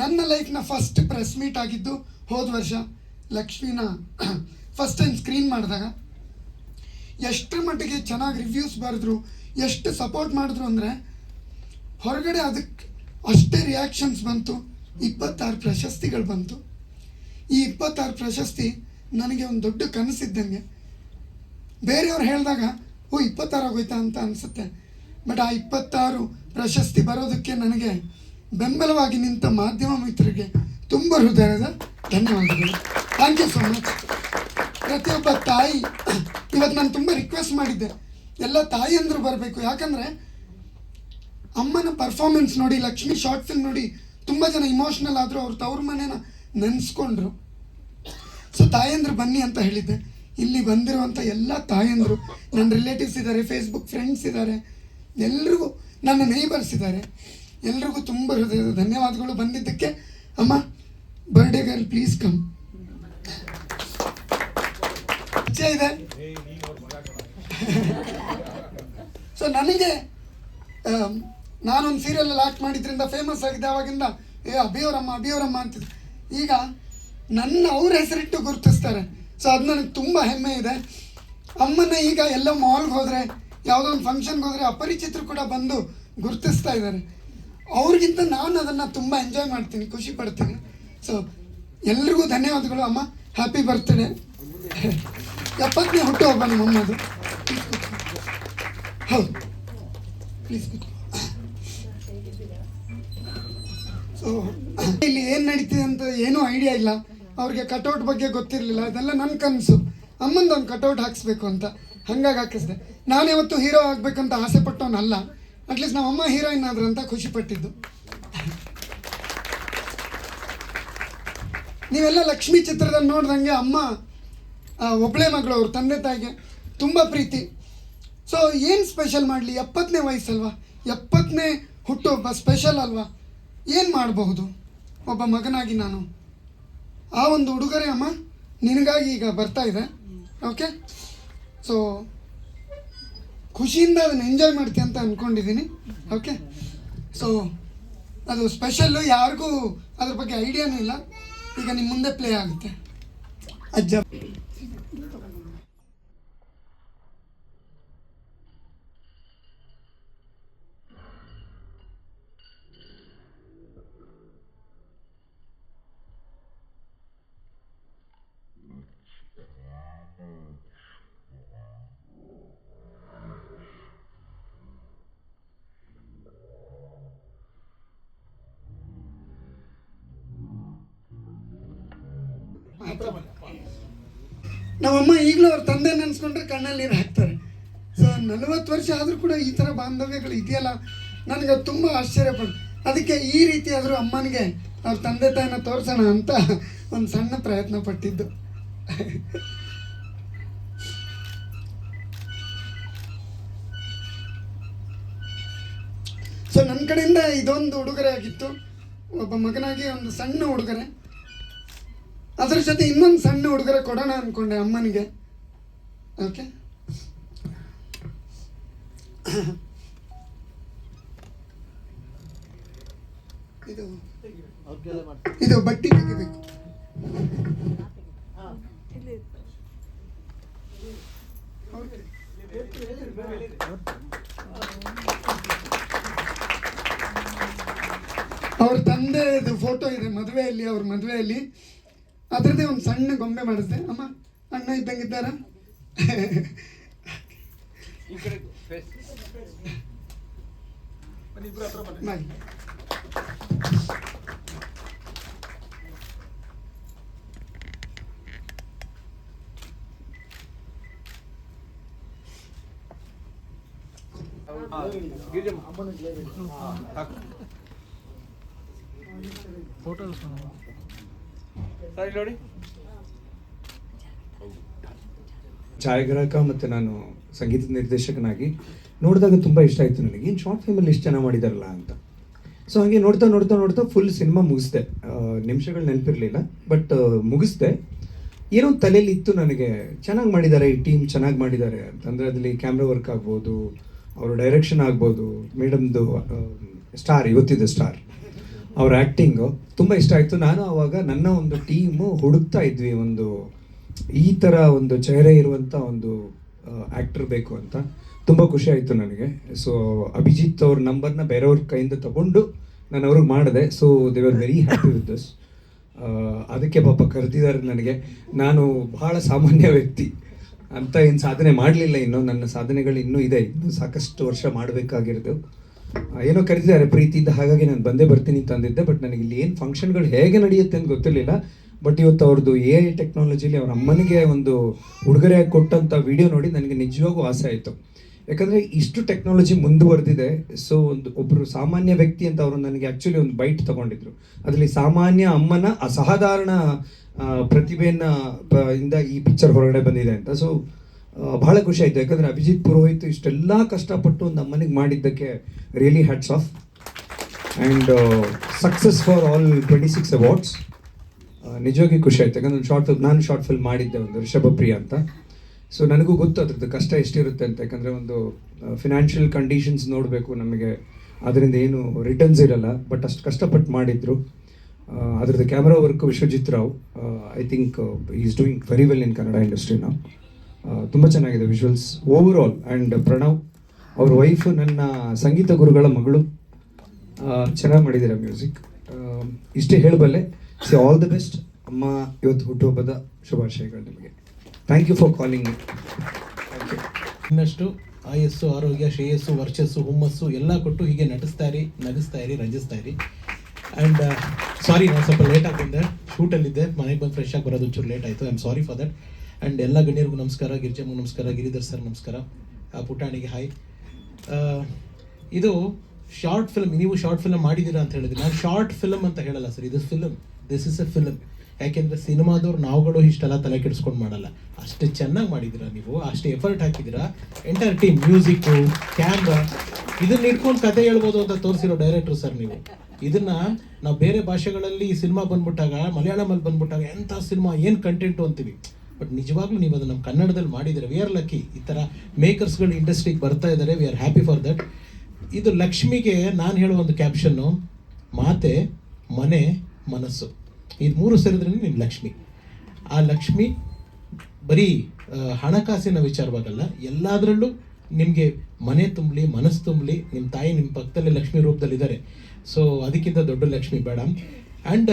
ನನ್ನ ಲೈಫ್ನ ಫಸ್ಟ್ ಪ್ರೆಸ್ ಮೀಟ್ ಆಗಿದ್ದು ಹೋದ ವರ್ಷ ಲಕ್ಷ್ಮಿನ ಫಸ್ಟ್ ಟೈಮ್ ಸ್ಕ್ರೀನ್ ಮಾಡಿದಾಗ ಎಷ್ಟರ ಮಟ್ಟಿಗೆ ಚೆನ್ನಾಗಿ ರಿವ್ಯೂಸ್ ಬರೆದ್ರು ಎಷ್ಟು ಸಪೋರ್ಟ್ ಮಾಡಿದ್ರು ಅಂದರೆ, ಹೊರಗಡೆ ಅದಕ್ಕೆ ಅಷ್ಟೇ ರಿಯಾಕ್ಷನ್ಸ್ ಬಂತು, ಇಪ್ಪತ್ತಾರು ಪ್ರಶಸ್ತಿಗಳು ಬಂತು. ಈ ಇಪ್ಪತ್ತಾರು ಪ್ರಶಸ್ತಿ ನನಗೆ ಒಂದು ದೊಡ್ಡ ಕನಸಿದ್ದಂಗೆ. ಬೇರೆಯವ್ರು ಹೇಳಿದಾಗ, ಓ, ಇಪ್ಪತ್ತಾರು ಆಗೋಯ್ತಾ ಅಂತ ಅನಿಸುತ್ತೆ. ಬಟ್ ಆ ಇಪ್ಪತ್ತಾರು ಪ್ರಶಸ್ತಿ ಬರೋದಕ್ಕೆ ನನಗೆ ಬೆಂಬಲವಾಗಿ ನಿಂತ ಮಾಧ್ಯಮ ಮಿತ್ರರಿಗೆ ತುಂಬ ಹೃದಯದ ಧನ್ಯವಾದಗಳು. ಥ್ಯಾಂಕ್ ಯು ಸೊ ಮಚ್ ಪ್ರತಿಯೊಬ್ಬ ತಾಯಿ ಇವತ್ತು ನಾನು ತುಂಬ ರಿಕ್ವೆಸ್ಟ್ ಮಾಡಿದ್ದೆ. ಎಲ್ಲ ತಾಯಿಯಂದ್ರು ಬರಬೇಕು. ಯಾಕಂದರೆ ಅಮ್ಮನ ಪರ್ಫಾರ್ಮೆನ್ಸ್ ನೋಡಿ, ಲಕ್ಷ್ಮಿ ಶಾರ್ಟ್ ಫಿಲ್ಮ್ ನೋಡಿ ತುಂಬ ಜನ ಇಮೋಷ್ನಲ್ ಆದರೂ ಅವ್ರು ತವ್ರ ಮನೇನ ನೆನೆಸ್ಕೊಂಡ್ರು. ಸೊ ತಾಯಂದ್ರು ಬನ್ನಿ ಅಂತ ಹೇಳಿದ್ದೆ. ಇಲ್ಲಿ ಬಂದಿರುವಂಥ ಎಲ್ಲ ತಾಯಂದರು ನನ್ನ ರಿಲೇಟಿವ್ಸ್ ಇದ್ದಾರೆ ಫೇಸ್ಬುಕ್ ಫ್ರೆಂಡ್ಸ್ ಇದ್ದಾರೆ ಎಲ್ರಿಗೂ ನನ್ನ ನೈಬರ್ಸ್ ಇದ್ದಾರೆ ಎಲ್ರಿಗೂ ತುಂಬ ಹೃದಯದ ಧನ್ಯವಾದಗಳು ಬಂದಿದ್ದಕ್ಕೆ. ಅಮ್ಮ ಬರ್ಡೇ ಗರ್ಲ್ ಪ್ಲೀಸ್ ಕಮ್ ಇಚ್ಛೆ ಇದೆ. ಸೊ ನನಗೆ ನಾನೊಂದು ಸೀರಿಯಲಲ್ಲಿ ಆ್ಯಕ್ಟ್ ಮಾಡಿದ್ರಿಂದ ಫೇಮಸ್ ಆಗಿದೆ ಅವಾಗಿಂದ ಏ, ಅಭಿಯವರಮ್ಮ ಅಭಿಯವರಮ್ಮ ಅಂತಿದ್ರು ಈಗ ನನ್ನ ಅವ್ರ ಹೆಸರಿಟ್ಟು ಗುರುತಿಸ್ತಾರೆ. ಸೊ ಅದು ನನಗೆ ತುಂಬ ಹೆಮ್ಮೆ ಇದೆ. ಅಮ್ಮನ ಈಗ ಎಲ್ಲ ಮಾಲ್ಗೆ ಹೋದರೆ, ಯಾವುದೋ ಒಂದು ಫಂಕ್ಷನ್ಗೆ ಹೋದರೆ ಅಪರಿಚಿತರು ಕೂಡ ಬಂದು ಗುರುತಿಸ್ತಾ ಇದ್ದಾರೆ. ಅವ್ರಿಗಿಂತ ನಾನು ಅದನ್ನು ತುಂಬ ಎಂಜಾಯ್ ಮಾಡ್ತೀನಿ, ಖುಷಿ ಪಡ್ತೀನಿ. ಸೊ ಎಲ್ರಿಗೂ ಧನ್ಯವಾದಗಳು ಅಮ್ಮ. ಹ್ಯಾಪಿ ಬರ್ತ್ಡೇ ಎಪ್ಪತ್ತನೇ ಹುಟ್ಟುಹಬ್ಬ ನಮ್ಮ ಅಮ್ಮದು ಹೌದು. ಪ್ಲೀಸ್ ಸೊ ಇಲ್ಲಿ ಏನು ನಡೀತಿದೆ ಅಂತ ಏನೂ ಐಡಿಯಾ ಇಲ್ಲ. ಅವ್ರಿಗೆ ಕಟೌಟ್ ಬಗ್ಗೆ ಗೊತ್ತಿರಲಿಲ್ಲ. ಅದೆಲ್ಲ ನನ್ನ ಕನಸು. ಅಮ್ಮಂದೊಂದು ಕಟೌಟ್ ಹಾಕಿಸ್ಬೇಕು ಅಂತ. ಹಂಗಾಗಿ ಹಾಕಿಸಿದೆ. ನಾನು ಇವತ್ತು ಹೀರೋ ಆಗಬೇಕಂತ ಆಸೆ ಪಟ್ಟವನಲ್ಲ. ಅಟ್ಲೀಸ್ಟ್ ನಮ್ಮ ಅಮ್ಮ ಹೀರೋಯಿನ್ ಆದ್ರು ಅಂತ ಖುಷಿ ಪಟ್ಟಿದ್ದು. ನೀವೆಲ್ಲ ಲಕ್ಷ್ಮಿ ಚಿತ್ರದಲ್ಲಿ ನೋಡ್ದಂಗೆ ಅಮ್ಮ ಆ, ಒಬ್ಳೆ ಮಗಳು ಅವ್ರ ತಂದೆ ತಾಯಿಗೆ ತುಂಬ ಪ್ರೀತಿ. ಸೊ ಏನು ಸ್ಪೆಷಲ್ ಮಾಡಲಿ? ಎಪ್ಪತ್ತನೇ ವಯಸ್ಸಲ್ವಾ? ಎಪ್ಪತ್ತನೇ ಹುಟ್ಟುಹಬ್ಬ ಸ್ಪೆಷಲ್ ಅಲ್ವಾ? ಏನು ಮಾಡಬಹುದು? ಒಬ್ಬ ಮಗನಾಗಿ ನಾನು. ಆ ಒಂದು ಉಡುಗೊರೆ ಅಮ್ಮ ನಿನಗಾಗಿ ಈಗ ಬರ್ತಾ ಇದೆ. ಓಕೆ ಸೊ ಖುಷಿಯಿಂದ ಅದನ್ನು ಎಂಜಾಯ್ ಮಾಡ್ತೀಯ ಅಂತ ಅಂದ್ಕೊಂಡಿದ್ದೀನಿ ಓಕೆ ಸೊ ಅದು ಸ್ಪೆಷಲ್ಲು ಯಾರಿಗೂ ಅದ್ರ ಬಗ್ಗೆ ಐಡಿಯಾನೂ ಇಲ್ಲ. ಈಗ ನಿಮ್ಮ ಮುಂದೆ ಪ್ಲೇ ಆಗುತ್ತೆ. ಅಜ್ಜ. ನಮ್ಮಮ್ಮ ಈಗಲೂ ಅವ್ರ ತಂದೆ ನೆನೆಸ್ಕೊಂಡ್ರೆ ಕಣ್ಣಲ್ಲಿ ನೀರು ಹಾಕ್ತಾರೆ. ಸೊ ನಲವತ್ತು ವರ್ಷ ಆದರೂ ಕೂಡ ಈ ಥರ ಬಾಂಧವ್ಯಗಳು ಇದೆಯಲ್ಲ? ನನಗೆ ತುಂಬ ಆಶ್ಚರ್ಯ ಪಡ್ತು ಅದಕ್ಕೆ ಈ ರೀತಿ ಆದರೂ ಅಮ್ಮನಿಗೆ ಅವ್ರ ತಂದೆ ತಾಯಿನ ತೋರಿಸೋಣ ಅಂತ ಒಂದು ಸಣ್ಣ ಪ್ರಯತ್ನ ಪಟ್ಟಿದ್ದು. ಸೊ ನನ್ನ ಕಡೆಯಿಂದ ಇದೊಂದು ಉಡುಗೊರೆ ಆಗಿತ್ತು ಒಬ್ಬ ಮಗನಾಗಿ ಒಂದು ಸಣ್ಣ ಉಡುಗೊರೆ. ಅದ್ರ ಜೊತೆ ಇನ್ನೊಂದು ಸಣ್ಣ ಹುಡುಗರ ಕೊಡೋಣ ಅನ್ಕೊಂಡೆ ಅಮ್ಮನಿಗೆ. ಓಕೆ ಇದು ಇದು ಬಟ್ಟಿ ತೆಗಿಬೇಕು. ಅವ್ರ ತಂದೆದು ಫೋಟೋ ಇದೆ ಮದುವೆಯಲ್ಲಿ, ಅವ್ರ ಮದುವೆಯಲ್ಲಿ. ಅದರದ್ದೇ ಒಂದು ಸಣ್ಣ ಗೊಂಬೆ ಮಾಡಿಸ್ದೆ. ಅಮ್ಮ ಅಣ್ಣ ಇದ್ದಂಗಿದ್ದಾರ? ಈ ಕಡೆ face. ಬಾಯ್. ಹಾಕು. ಸರ್, ನೋಡಿ ಛಾಯಾಗ್ರಾಹಕ ಮತ್ತು ನಾನು ಸಂಗೀತ ನಿರ್ದೇಶಕನಾಗಿ ನೋಡಿದಾಗ ತುಂಬ ಇಷ್ಟ ಆಯಿತು ನನಗೆ. ಏನು ಶಾರ್ಟ್ ಫಿಲ್ಮಲ್ಲಿ ಇಷ್ಟು ಚೆನ್ನಾಗಿ ಮಾಡಿದಾರಲ್ಲ ಅಂತ. ಸೊ ಹಾಗೆ ನೋಡ್ತಾ ನೋಡ್ತಾ ನೋಡ್ತಾ ಫುಲ್ ಸಿನಿಮಾ ಮುಗಿಸ್ದೆ. ನಿಮಿಷಗಳು ನೆನಪಿರಲಿಲ್ಲ ಬಟ್ ಮುಗಿಸ್ದೆ. ಏನೋ ತಲೆಯಲ್ಲಿ ಇತ್ತು ನನಗೆ. ಚೆನ್ನಾಗಿ ಮಾಡಿದ್ದಾರೆ ಈ ಟೀಮ್ ಚೆನ್ನಾಗಿ ಮಾಡಿದ್ದಾರೆ ಅಂತಂದರೆ ಅದರಲ್ಲಿ ಕ್ಯಾಮ್ರಾ ವರ್ಕ್ ಆಗ್ಬೋದು ಅವರ ಡೈರೆಕ್ಷನ್ ಆಗ್ಬೋದು. ಮೇಡಮ್ದು ಸ್ಟಾರ್ ಇವತ್ತಿದ್ದ ಸ್ಟಾರ್ ಅವ್ರ ಆ್ಯಕ್ಟಿಂಗು ತುಂಬ ಇಷ್ಟ ಆಯಿತು. ನಾನು ಆವಾಗ ನನ್ನ ಒಂದು ಟೀಮು ಹುಡುಕ್ತಾ ಇದ್ವಿ. ಒಂದು ಈ ಥರ ಒಂದು ಚೆಹರೆ ಇರುವಂಥ ಒಂದು ಆ್ಯಕ್ಟರ್ ಬೇಕು ಅಂತ. ತುಂಬ ಖುಷಿ ಆಯಿತು ನನಗೆ. ಸೊ ಅಭಿಜಿತ್ ಅವ್ರ ನಂಬರ್ನ ಬೇರೆಯವ್ರ ಕೈಯಿಂದ ತಗೊಂಡು ನಾನು ಅವ್ರಿಗೆ ಮಾಡಿದೆ. So they are very happy with this ಅದಕ್ಕೆ ಪಾಪ ಕರೆದಿದ್ದಾರೆ ನನಗೆ. ನಾನು ಬಹಳ ಸಾಮಾನ್ಯ ವ್ಯಕ್ತಿ. ಅಂತ ಏನು ಸಾಧನೆ ಮಾಡಲಿಲ್ಲ ಇನ್ನು. ನನ್ನ ಸಾಧನೆಗಳು ಇನ್ನೂ ಇದೆ. ಇನ್ನೂ ಸಾಕಷ್ಟು ವರ್ಷ ಮಾಡಬೇಕಾಗಿರೋದು. ಏನೋ ಕರೆದಿದ್ದಾರೆ ಪ್ರೀತಿಯಿಂದ ಹಾಗಾಗಿ ನಾನು ಬಂದೇ ಬರ್ತೀನಿ ಅಂತ ಬಟ್ ನನಗೆ ಇಲ್ಲಿ ಏನು ಫಂಕ್ಷನ್ಗಳು ಹೇಗೆ ನಡೆಯುತ್ತೆ ಅಂತ ಗೊತ್ತಿರಲಿಲ್ಲ. ಬಟ್ ಇವತ್ತು ಅವ್ರದ್ದು ಎ ಐ ಟೆಕ್ನಾಲಜಿಲಿ ಅವ್ರ ಅಮ್ಮನಿಗೆ ಒಂದು ಉಡುಗೊರೆ ಕೊಟ್ಟಂಥ ವಿಡಿಯೋ ನೋಡಿ ನನಗೆ ನಿಜವಾಗೂ ಆಸೆ ಆಯಿತು. ಯಾಕಂದರೆ ಇಷ್ಟು ಟೆಕ್ನಾಲಜಿ ಮುಂದುವರೆದಿದೆ ಸೊ ಒಂದು ಒಬ್ಬರು ಸಾಮಾನ್ಯ ವ್ಯಕ್ತಿ ಅಂತ ಅವರು ನನಗೆ ಆ್ಯಕ್ಚುಲಿ ಒಂದು ಬೈಟ್ ತಗೊಂಡಿದ್ರು. ಅದರಲ್ಲಿ ಸಾಮಾನ್ಯ ಅಮ್ಮನ ಅಸಾಧಾರಣ ಪ್ರತಿಭೆಯನ್ನು ಇಂದ ಈ ಪಿಕ್ಚರ್ ಹೊರಗಡೆ ಬಂದಿದೆ ಅಂತ. ಸೊ ಬಹಳ ಖುಷಿ ಆಯಿತು. ಯಾಕಂದರೆ ಅಭಿಜಿತ್ ಪುರೋಹಿತ್ ಇಷ್ಟೆಲ್ಲ ಕಷ್ಟಪಟ್ಟು ನಮ್ಮ ಮನೆಗೆ ಮಾಡಿದ್ದಕ್ಕೆ really hats off and success for all twenty six awards ನಿಜವಾಗಿ ಖುಷಿ ಆಯ್ತು. ಯಾಕಂದ್ರೆ ಶಾರ್ಟ್ ನಾನು ಶಾರ್ಟ್ ಫಿಲ್ಮ್ ಮಾಡಿದ್ದೆ ಒಂದು ಋಷಭಪ್ರಿಯ ಅಂತ. ಸೊ ನನಗೂ ಗೊತ್ತು ಅದ್ರದ್ದು ಕಷ್ಟ ಎಷ್ಟಿರುತ್ತೆ ಅಂತ. ಯಾಕಂದರೆ ಒಂದು ಫಿನಾನ್ಷಿಯಲ್ ಕಂಡೀಷನ್ಸ್ ನೋಡಬೇಕು ನಮಗೆ. ಅದರಿಂದ ಏನು ರಿಟರ್ನ್ಸ್ ಇರಲ್ಲ. ಬಟ್ ಅಷ್ಟು ಕಷ್ಟಪಟ್ಟು ಮಾಡಿದ್ರು. ಅದರದ್ದು camera work Vishwajit Rao. I think is doing very well in Kannada ಇಂಡಸ್ಟ್ರಿನ ತುಂಬ ಚೆನ್ನಾಗಿದೆ visuals over all and Pranav ಅವ್ರ ವೈಫ್ ನನ್ನ ಸಂಗೀತ ಗುರುಗಳ ಮಗಳು ಚೆನ್ನಾಗಿ ಮಾಡಿದ್ದೀರಾ ಮ್ಯೂಸಿಕ್ ಇಷ್ಟೇ ಹೇಳಬಲ್ಲೆ ಸಿ ಆಲ್ ದ ಬೆಸ್ಟ್ ಅಮ್ಮ, ಇವತ್ತು ಹುಟ್ಟುಹಬ್ಬದ ಶುಭಾಶಯಗಳು ನಿಮಗೆ. ಥ್ಯಾಂಕ್ ಯು ಫಾರ್ ಕಾಲಿಂಗ್ ಇನ್ನಷ್ಟು ಆಯಸ್ಸು, ಆರೋಗ್ಯ, ಶ್ರೇಯಸ್ಸು, ವರ್ಚಸ್ಸು, ಹುಮ್ಮಸ್ಸು ಎಲ್ಲ ಕೊಟ್ಟು ಹೀಗೆ ನಟಿಸ್ತಾ ಇರಿ, ನಗಿಸ್ತಾ ಇರಿ, ರಂಜಿಸ್ತಾ ಇರಿ. ಆ್ಯಂಡ್ ಸಾರಿ ನಾನು ಸ್ವಲ್ಪ ಲೇಟ್ ಬಂದೆ ಶೂಟಲ್ಲಿದ್ದೆ ಮನೆಗೆ ಬಂದು ಫ್ರೆಶ್ ಆಗಿ ಬರೋದು ಒಂಚೂರು ಲೇಟ್ ಆಯಿತು. I am sorry for that and ಎಲ್ಲ ಗಣ್ಯರಿಗೂ ನಮಸ್ಕಾರ ಗಿರಿಜಮ್ಮು ನಮಸ್ಕಾರ, ಗಿರಿಧರ್ ಸರ್ ನಮಸ್ಕಾರ. ಪುಟಾಣಿಗೆ ಹಾಯ್. ಇದು ಶಾರ್ಟ್ ಫಿಲ್ಮ್ ನೀವು ಶಾರ್ಟ್ ಫಿಲಮ್ ಮಾಡಿದ್ದೀರಾ ಅಂತ ಹೇಳಿದ್ರೆ ನಾನು ಶಾರ್ಟ್ ಫಿಲಮ್ ಅಂತ ಹೇಳಲ್ಲ ಸರ್, ಇದು film this is a film ಯಾಕೆಂದರೆ ಸಿನಿಮಾದವ್ರು ನಾವುಗಳು ಇಷ್ಟೆಲ್ಲ ತಲೆ ಕೆಡಿಸ್ಕೊಂಡು ಮಾಡಲ್ಲ. ಅಷ್ಟು ಚೆನ್ನಾಗಿ ಮಾಡಿದ್ದೀರಾ ನೀವು, ಅಷ್ಟು ಎಫರ್ಟ್ ಹಾಕಿದ್ದೀರಾ. ಎಂಟೈರ್ ಟೀಮ್ ಮ್ಯೂಸಿಕ್ಕು ಕ್ಯಾಮ್ರಾ ಇದನ್ನ ಇಟ್ಕೊಂಡು ಕತೆ ಹೇಳ್ಬೋದು ಅಂತ ತೋರಿಸಿರೋ ಡೈರೆಕ್ಟ್ರು ಸರ್ ನೀವು. ಇದನ್ನ ನಾವು ಬೇರೆ ಭಾಷೆಗಳಲ್ಲಿ ಈ ಸಿನಿಮಾ ಬಂದ್ಬಿಟ್ಟಾಗ ಮಲಯಾಳಮಲ್ಲಿ ಬಂದ್ಬಿಟ್ಟಾಗ ಎಂಥ ಸಿನಿಮಾ ಏನು ಕಂಟೆಂಟು ಅಂತೀವಿ. ಬಟ್ ನಿಜವಾಗ್ಲೂ ನೀವು ಅದು ನಮ್ಮ ಕನ್ನಡದಲ್ಲಿ ಮಾಡಿದರೆ ವಿ ಆರ್ ಲಕ್ಕಿ ಈ ಥರ ಮೇಕರ್ಸ್ಗಳು ಇಂಡಸ್ಟ್ರಿಗೆ ಬರ್ತಾ ಇದ್ದಾರೆ we are happy for that ಇದು ಲಕ್ಷ್ಮಿಗೆ ನಾನು ಹೇಳೋ ಒಂದು ಕ್ಯಾಪ್ಷನ್ನು ಮಾತೆ, ಮನೆ, ಮನಸ್ಸು. ಇದು ಮೂರು ಸೇರಿದ್ರೆ ನಿಮ್ಮ ಲಕ್ಷ್ಮಿ. ಆ ಲಕ್ಷ್ಮಿ ಬರೀ ಹಣಕಾಸಿನ ವಿಚಾರವಾಗಲ್ಲ, ಎಲ್ಲದರಲ್ಲೂ ನಿಮಗೆ ಮನೆ ತುಂಬಲಿ, ಮನಸ್ಸು ತುಂಬಲಿ ನಿಮ್ಮ ತಾಯಿ ನಿಮ್ಮ ಪಕ್ಕದಲ್ಲಿ ಲಕ್ಷ್ಮಿ ರೂಪದಲ್ಲಿದ್ದಾರೆ. ಸೊ ಅದಕ್ಕಿಂತ ದೊಡ್ಡ ಲಕ್ಷ್ಮಿ ಬೇಡ. ಆ್ಯಂಡ್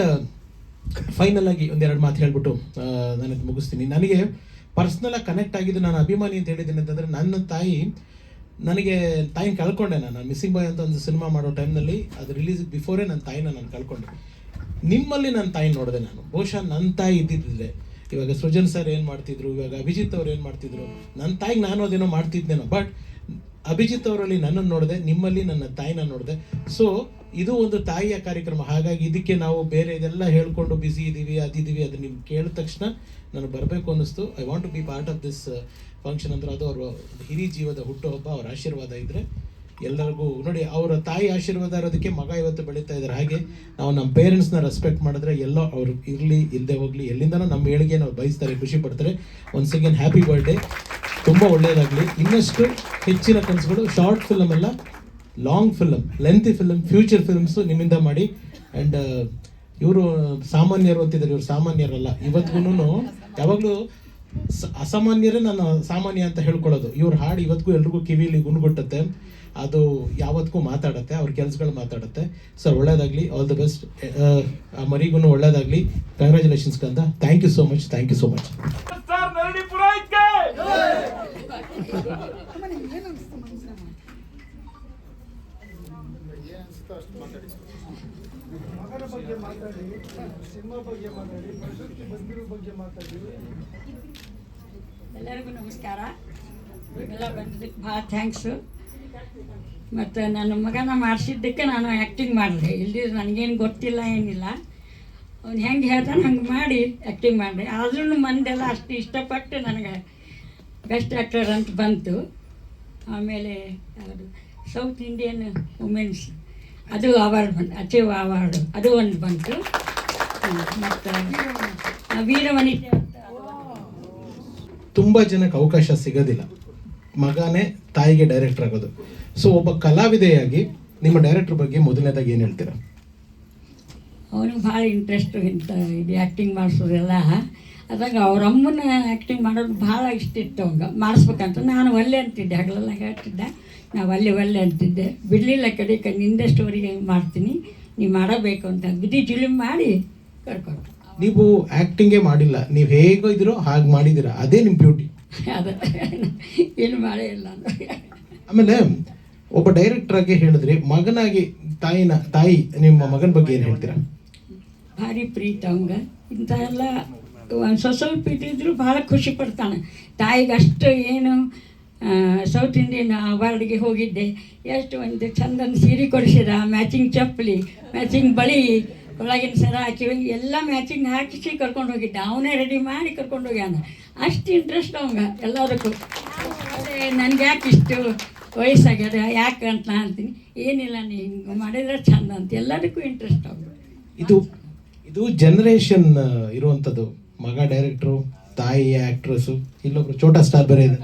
ಫೈನಲ್ ಆಗಿ ಒಂದೆರಡು ಮಾತು ಹೇಳ್ಬಿಟ್ಟು ನಾನು ಮುಗಿಸ್ತೀನಿ. ನನಗೆ ಪರ್ಸ್ನಲಾಗಿ ಕನೆಕ್ಟ್ ಆಗಿದ್ದು ನಾನು ಅಭಿಮಾನಿ ಅಂತ ಹೇಳಿದ್ದೀನಿ, ಅಂತಂದರೆ ನನ್ನ ತಾಯಿ, ನನಗೆ ತಾಯಿನ ಕಳ್ಕೊಂಡೆ ನಾನು. ಮಿಸ್ಸಿಂಗ್ ಬಾಯ್ ಅಂತ ಒಂದು ಸಿನಿಮಾ ಮಾಡೋ ಟೈಮ್ನಲ್ಲಿ ಅದು ರಿಲೀಸ್ ಬಿಫೋರೇ ನನ್ನ ತಾಯಿನ ನಾನು ಕಳ್ಕೊಂಡೆ. ನಿಮ್ಮಲ್ಲಿ ನನ್ನ ತಾಯಿ ನೋಡಿದೆ ನಾನು. ಬಹುಶಃ ನನ್ನ ತಾಯಿ ಇದ್ದಿದ್ದೆ ಇವಾಗ ಸೃಜನ್ ಸರ್ ಏನು ಮಾಡ್ತಿದ್ರು, ಇವಾಗ ಅಭಿಜಿತ್ ಅವ್ರು ಏನು ಮಾಡ್ತಿದ್ರು ನನ್ನ ತಾಯಿಗೆ ನಾನು ಅದೇನೋ ಮಾಡ್ತಿದ್ದೇನೋ ಬಟ್ ಅಭಿಜಿತ್ ಅವರಲ್ಲಿ ನನ್ನನ್ನು ನೋಡಿದೆ, ನಿಮ್ಮಲ್ಲಿ ನನ್ನ ತಾಯಿನ ನೋಡಿದೆ. ಸೊ ಇದು ಒಂದು ತಾಯಿಯ ಕಾರ್ಯಕ್ರಮ. ಹಾಗಾಗಿ ಇದಕ್ಕೆ ನಾವು ಬೇರೆ ಇದೆಲ್ಲ ಹೇಳ್ಕೊಂಡು ಬಿಸಿ ಇದ್ದೀವಿ ಅದಿದ್ದೀವಿ ಅದು ನಿಮ್ಗೆ ಕೇಳಿದ ತಕ್ಷಣ ನನಗೆ ಬರಬೇಕು ಅನ್ನಿಸ್ತು. I want to be part of this function ಅಂದ್ರೆ ಅದು ಅವರು ಹಿರಿ ಜೀವದ ಹುಟ್ಟುಹಬ್ಬ ಅವ್ರ ಆಶೀರ್ವಾದ ಇದ್ದರೆ ಎಲ್ಲರಿಗೂ. ನೋಡಿ, ಅವರ ತಾಯಿ ಆಶೀರ್ವಾದ ಇರೋದಕ್ಕೆ ಮಗ ಇವತ್ತು ಬೆಳೀತಾ ಇದ್ದಾರೆ ಹಾಗೆ ನಾವು ನಮ್ಮ ಪೇರೆಂಟ್ಸ್ನ ರೆಸ್ಪೆಕ್ಟ್ ಮಾಡಿದ್ರೆ ಎಲ್ಲ ಅವ್ರು ಇರಲಿ ಇಲ್ಲದೆ ಹೋಗಲಿ, ಎಲ್ಲಿಂದನೂ ನಮ್ಮ ಏಳಿಗೆ ನಾವು ಬಯಸ್ತಾರೆ, ಖುಷಿ ಪಡ್ತಾರೆ. ಒನ್ಸ್ ಅಗೇನ್ ಹ್ಯಾಪಿ ಬರ್ಡೇ ತುಂಬ ಒಳ್ಳೆಯದಾಗಲಿ ಇನ್ನಷ್ಟು ಹೆಚ್ಚಿನ ಕನಸುಗಳು ಶಾರ್ಟ್ ಫಿಲಮ್ ಅಲ್ಲ long film lengthy film future films ನಿಮ್ಮಿಂದ ಮಾಡಿ. ಆ್ಯಂಡ್ ಇವರು ಸಾಮಾನ್ಯರು ಅಂತಿದ್ದಾರೆ ಇವರು ಸಾಮಾನ್ಯರಲ್ಲ. ಇವತ್ತಿಗೂ ಯಾವಾಗಲೂ ಸ- ಅಸಾಮಾನ್ಯರೇ ನಾನು ಸಾಮಾನ್ಯ ಅಂತ ಹೇಳ್ಕೊಳ್ಳೋದು. ಇವ್ರ ಹಾಡು ಇವತ್ತಿಗೂ ಎಲ್ರಿಗೂ ಕಿವಿಲಿ ಗುಣಗುಟ್ಟುತ್ತೆ ಅದು ಯಾವತ್ತಿಗೂ ಮಾತಾಡುತ್ತೆ ಅವ್ರ ಕೆಲಸಗಳು ಮಾತಾಡುತ್ತೆ. ಸರ್ ಒಳ್ಳೇದಾಗಲಿ ಆಲ್ ದ ಬೆಸ್ಟ್ ಆ ಮರಿಗೂ ಒಳ್ಳೇದಾಗಲಿ. ಕಂಗ್ರ್ಯಾಚುಲೇಷನ್ಸ್ ಕಂದ. Thank you so much thank you so much ಬಗ್ಗೆ ಮಾತಾಡಿ, ಸಿನಿಮಾ ಬಗ್ಗೆ ಮಾತಾಡಿ, ಪ್ರಶಸ್ತಿ ಬಂದಿರೋ ಬಗ್ಗೆ ಮಾತಾಡಿ. ಎಲ್ಲರಿಗೂ ನಮಸ್ಕಾರ. ಎಲ್ಲ ಬಂದಿದ್ದಕ್ಕೆ ಭಾಳ ಥ್ಯಾಂಕ್ಸ್ ಮತ್ತು ನನ್ನ ಮಗನ ಮಾಡಿಸಿದ್ದಕ್ಕೆ ನಾನು ಆ್ಯಕ್ಟಿಂಗ್ ಮಾಡಿದೆ. ಇಲ್ಲಿ ನನಗೇನು ಗೊತ್ತಿಲ್ಲ, ಏನಿಲ್ಲ. ಅವ್ನು ಹೆಂಗೆ ಹೇಳ್ತಾನೆ ಹಂಗೆ ಮಾಡಿ ಆ್ಯಕ್ಟಿಂಗ್ ಮಾಡಿದೆ. ಆದ್ರೂ ಮಂದೆಲ್ಲ ಅಷ್ಟು ಇಷ್ಟಪಟ್ಟು ನನಗೆ ಬೆಸ್ಟ್ ಆ್ಯಕ್ಟರ್ ಅಂತ ಬಂತು. ಆಮೇಲೆ ಯಾವುದು ಸೌತ್ ಇಂಡಿಯನ್ ವುಮೆನ್ಸ್ ಅದು ಅವಾರ್ಡ್ ಬಂತು ಅಚೀವ್ ಅವಾರ್ಡ್ ಅದು ಒಂದು ಬಂತು. ಮತ್ತು ವೀರವನಿತೆ ತುಂಬ ಜನಕ್ಕೆ ಅವಕಾಶ ಸಿಗೋದಿಲ್ಲ. ಮಗನೇ ತಾಯಿಗೆ ಡೈರೆಕ್ಟರ್ ಆಗೋದು. ಸೊ ಒಬ್ಬ ಕಲಾವಿದೆಯಾಗಿ ನಿಮ್ಮ ಡೈರೆಕ್ಟರ್ ಬಗ್ಗೆ ಮೊದಲನೇದಾಗಿ ಏನು ಹೇಳ್ತೀರಾ? ಅವನಿಗೆ ಭಾಳ ಇಂಟ್ರೆಸ್ಟು ಇಂಥ ಇದು ಆ್ಯಕ್ಟಿಂಗ್ ಮಾಡಿಸೋದೆಲ್ಲ ಅದಾಗ ಅವ್ರ ಅಮ್ಮನ ಆ್ಯಕ್ಟಿಂಗ್ ಮಾಡೋದು ಭಾಳ ಇಷ್ಟ ಇತ್ತು ಅವಂಗೆ. ಮಾಡಿಸ್ಬೇಕಂತ. ನಾನು ಒಲ್ಲೆ ಅಂತಿದ್ದೆ ಹಗಲೆಲ್ಲ ಹೇಳ್ತಿದ್ದೆ. ನಾವು ಅಲ್ಲಿ ಒಳ್ಳೆ ಅಂತಿದ್ದೆ. ಬಿಡಲಿಲ್ಲ ಕಡೆಗೆ ನಿಂದೆ ಸ್ಟೋರಿಗೆ ಮಾಡ್ತೀನಿ ನೀವು ಮಾಡಬೇಕು ಅಂತ. ಬಿಡಿ ಜುಲಿಮ್ ಮಾಡಿ ಕರ್ಕೊಂಡು. ನೀವು ಆ್ಯಕ್ಟಿಂಗೇ ಮಾಡಿಲ್ಲ. ನೀವು ಹೇಗೋ ಇದ್ದೀರೋ ಹಾಗೆ ಮಾಡಿದ್ದೀರಾ. ಅದೇ ನಿಮ್ಮ ಬ್ಯೂಟಿ ಅದು ಏನು ಮಾಡೇ ಇಲ್ಲ ಆಮೇಲೆ ಒಬ್ಬ ಡೈರೆಕ್ಟರ್ ಹೇಳಿದ್ರೆ ಹೇಳಿದ್ರಿ ಮಗನಾಗಿ ತಾಯಿನ ತಾಯಿ ನಿಮ್ಮ ಮಗನ ಬಗ್ಗೆ ಏನು ಹೇಳ್ತೀರಾ? ಭಾರಿ ಪ್ರೀತಿ ಅವಂಗ. ಇಂಥ ಎಲ್ಲ ಒಂದು ಸ್ವಲ್ಪ ಇದ್ದಿದ್ರು ಭಾಳ ಖುಷಿ ಪಡ್ತಾನೆ. ತಾಯಿಗೆ ಅಷ್ಟು ಏನು ಸೌತ್ ಇಂಡಿಯನ್ ಅವಾರ್ಡ್ಗೆ ಹೋಗಿದ್ದೆ. ಎಷ್ಟು ಒಂದು ಚಂದನ ಸೀರೆ ಕೊಡಿಸಿದ ಮ್ಯಾಚಿಂಗ್ ಚಪ್ಪಲಿ ಮ್ಯಾಚಿಂಗ್ ಬಳಿ ಒಳಗಿನ ಸರ ಹಾಕಿ ಎಲ್ಲ ಮ್ಯಾಚಿಂಗ್ ಹಾಕಿಸಿ ಕರ್ಕೊಂಡು ಹೋಗಿದ್ದ. ಅವನೇ ರೆಡಿ ಮಾಡಿ ಕರ್ಕೊಂಡು ಹೋಗ್ಯಾನ. ಅಷ್ಟು ಇಂಟ್ರೆಸ್ಟ್ ಅವಂಗ ಎಲ್ಲದಕ್ಕೂ ಅದೇ ನನಗೆ ಯಾಕೆ ಇಷ್ಟು ವಯಸ್ಸಾಗ್ಯದ ಯಾಕೆ ಅಂತ ನಾ ಅಂತೀನಿ. ಏನಿಲ್ಲ ನೀ ಹಿಂಗೆ ಮಾಡಿದ್ರೆ ಚಂದ ಅಂತ. ಎಲ್ಲದಕ್ಕೂ ಇಂಟ್ರೆಸ್ಟ್ ಅವ್ರು ಇದು ಇದು ಜನರೇಷನ್ ಇರುವಂಥದ್ದು ಮಗ ಡೈರೆಕ್ಟ್ರು ತಾಯಿ ಆ್ಯಕ್ಟ್ರೆಸ್ಸು ಇಲ್ಲೊಬ್ರು ಛೋಟಾ ಸ್ಟಾರ್ ಬೇರೆ ಇದೆ.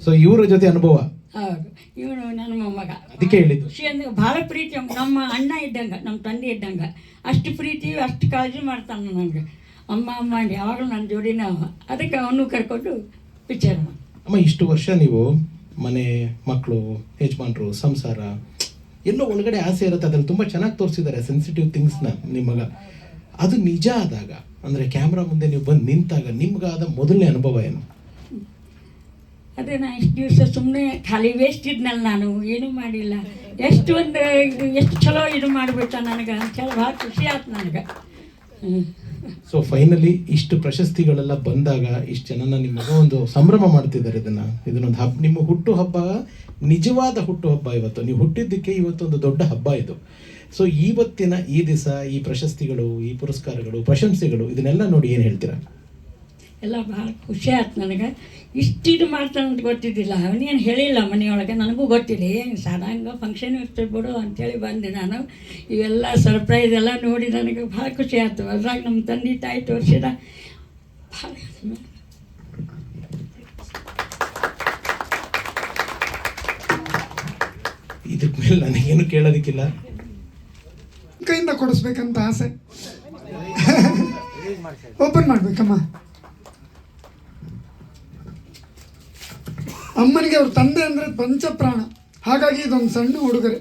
ಸೊ ಇವರ ಜೊತೆ ಅನುಭವ? ಹೌದು. ಇವನು ನನ್ನ ಮೊಮ್ಮಗ. ಅದಕ್ಕೆ ಹೇಳಿದ್ದು. ಖುಷಿ ಅಂದ್ರೆ ಭಾಳ ಪ್ರೀತಿ ಅವ್ನು. ನಮ್ಮ ಅಣ್ಣ ಇದ್ದಂಗೆ ನಮ್ಮ ತಂದೆ ಇದ್ದಂಗೆ. ಅಷ್ಟು ಪ್ರೀತಿ ಅಷ್ಟು ಕಾಳಜಿ ಮಾಡ್ತಾನೆ ನನಗೆ ಅಮ್ಮ ಅಮ್ಮ ಅಂದ್ ಯಾವಾಗಲೂ ನನ್ನ ಜೋಡಿನ ಅವ. ಅದಕ್ಕೆ ಅವನು ಕರ್ಕೊಂಡು ಪಿಕ್ಚರ್ ಅಮ್ಮ ಇಷ್ಟು ವರ್ಷ ನೀವು ಮನೆ ಮಕ್ಕಳು ಯಜಮಾನ್ರು ಸಂಸಾರ ಎಲ್ಲೋ ಒಳಗಡೆ ಆಸೆ ಇರುತ್ತೆ. ಅದ್ರಲ್ಲಿ ತುಂಬ ಚೆನ್ನಾಗಿ ತೋರಿಸಿದ್ದಾರೆ ಸೆನ್ಸಿಟಿವ್ ಥಿಂಗ್ಸ್ನ ನಿಮ್ಮ ಮಗ. ಅದು ನಿಜ ಆದಾಗ ಅಂದರೆ ಕ್ಯಾಮ್ರಾ ಮುಂದೆ ನೀವು ಬಂದು ನಿಂತಾಗ ನಿಮ್ಗಾದ ಮೊದಲನೇ ಅನುಭವ ಏನು? ಅದೇ ನಾ ಇಷ್ಟು ದಿವಸ ಸುಮ್ಮನೆ ಖಾಲಿ ವೇಸ್ಟ್ ಇದ್ನಲ್ಲ ನಾನು, ಏನೂ ಮಾಡಿಲ್ಲ. ಎಷ್ಟು ಒಂದು ಎಷ್ಟು ಚಲೋ ಇದು ಮಾಡಿಬಿಟ್ಟ ನನಗೆ ಅಂತೇಳಿ ಭಾಳ ಖುಷಿ ಆಯ್ತು ನನಗೆ. ಸೊ ಫೈನಲಿ ಇಷ್ಟು ಪ್ರಶಸ್ತಿಗಳೆಲ್ಲ ಬಂದಾಗ ಇಷ್ಟು ಜನನ ನಿಮ್ಮ ಒಂದು ಸಂಭ್ರಮ ಮಾಡ್ತಿದ್ದಾರೆ ಇದನ್ನ. ಇದನ್ನೊಂದು ಹಬ್ಬ ನಿಮ್ಮ ಹುಟ್ಟು ಹಬ್ಬ, ನಿಜವಾದ ಹುಟ್ಟು ಹಬ್ಬ ಇವತ್ತು. ನೀವು ಹುಟ್ಟಿದ್ದಕ್ಕೆ ಇವತ್ತೊಂದು ದೊಡ್ಡ ಹಬ್ಬ ಇದು. ಸೊ ಇವತ್ತಿನ ಈ ದಿವಸ ಈ ಪ್ರಶಸ್ತಿಗಳು, ಈ ಪುರಸ್ಕಾರಗಳು, ಪ್ರಶಂಸೆಗಳು, ಇದನ್ನೆಲ್ಲ ನೋಡಿ ಏನು ಹೇಳ್ತೀರಾ? ಎಲ್ಲ ಭಾಳ ಖುಷಿ ಆಯ್ತು ನನಗೆ. ಇಷ್ಟಿದು ಮಾಡ್ತಾನೆ ಅಂತ ಗೊತ್ತಿದ್ದಿಲ್ಲ. ಅವನೇನು ಹೇಳಿಲ್ಲ ಮನೆಯೊಳಗೆ ನನಗೂ ಗೊತ್ತಿಲ್ಲ ಏನು ಸಾಧಾರಣ ಫಂಕ್ಷನ್ ಇರ್ತದೆ ಬಿಡು ಅಂಥೇಳಿ ಬಂದೆ ನಾನು. ಇವೆಲ್ಲ ಸರ್ಪ್ರೈಸ್ ಎಲ್ಲ ನೋಡಿ ನನಗೆ ಭಾಳ ಖುಷಿ ಆಯ್ತು. ಅದ್ರಾಗ ನಮ್ಮ ತಂದೆ ತಾಯಿ ತೋರಿಸಿದ ಭಾಳ ಇದಕ್ಕೆ ಮೇಲೆ ನನಗೇನು ಕೇಳೋದಕ್ಕಿಲ್ಲ. ಕೈಯಿಂದ ಕೊಡಿಸ್ಬೇಕಂತ ಆಸೆ. [laughs] ಓಪನ್ ಮಾಡ್ಬೇಕಮ್ಮ. ಅಮ್ಮನಿಗೆ ಅವ್ರ ತಂದೆ ಅಂದ್ರೆ ಪಂಚಪ್ರಾಣ. ಹಾಗಾಗಿ ಇದೊಂದು ಸಣ್ಣ ಉಡುಗೊರೆ.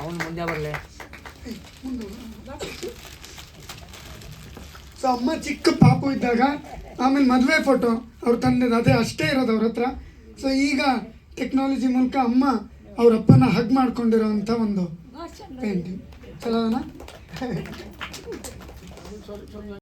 ಅವನು ಮುಂದೆ ಬರಲೇ. ಸೊ ಅಮ್ಮ ಚಿಕ್ಕ ಪಾಪು ಇದ್ದಾಗ ಆಮೇಲೆ ಮದುವೆ ಫೋಟೋ ಅವ್ರ ತಂದೆ ಅದೇ ಅಷ್ಟೇ ಇರೋದು ಅವ್ರ ಹತ್ರ. ಸೊ ಈಗ ಟೆಕ್ನಾಲಜಿ ಮೂಲಕ ಅಮ್ಮ ಅವ್ರ ಅಪ್ಪನ ಹಗ್ ಮಾಡ್ಕೊಂಡಿರೋಂತ ಒಂದು ಪೇಂಟಿಂಗ್ ಚಲೋನಾ [laughs]